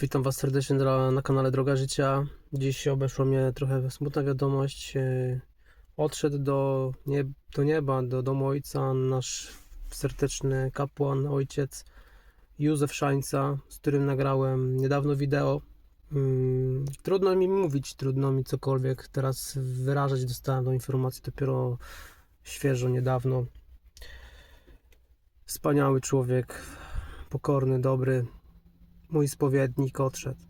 Witam Was serdecznie na, na kanale Droga Życia. Dziś obeszła mnie trochę smutna wiadomość. E, Odszedł do, nie, do nieba, do domu ojca nasz serdeczny kapłan, ojciec Józef Szańca, z którym nagrałem niedawno wideo. Mm, Trudno mi mówić, trudno mi cokolwiek teraz wyrażać. Dostałem tą informację dopiero świeżo, niedawno. Wspaniały człowiek, pokorny, dobry, mój spowiednik odszedł.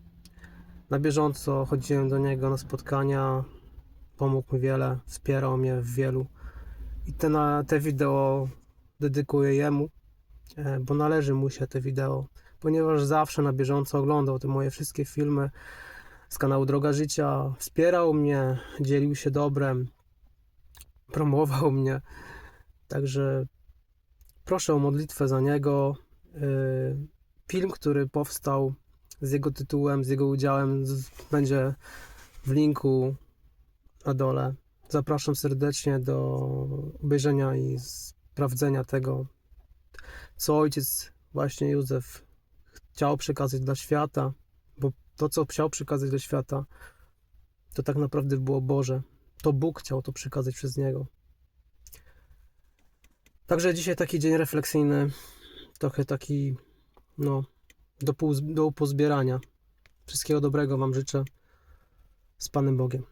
Na bieżąco chodziłem do niego na spotkania, pomógł mi wiele, wspierał mnie w wielu. I te, te wideo dedykuję jemu, e, bo należy mu się te wideo, ponieważ zawsze na bieżąco oglądał te moje wszystkie filmy z kanału Droga Życia, wspierał mnie, dzielił się dobrem, promował mnie. Także proszę o modlitwę za niego. Film, który powstał z jego tytułem, z jego udziałem, z, będzie w linku na dole. Zapraszam serdecznie do obejrzenia i sprawdzenia tego, co ojciec właśnie Józef chciał przekazać dla świata, bo to, co chciał przekazać dla świata, to tak naprawdę było Boże. To Bóg chciał to przekazać przez niego. Także dzisiaj taki dzień refleksyjny, trochę taki, no, do, pół, do pozbierania. Wszystkiego dobrego Wam życzę. Z Panem Bogiem.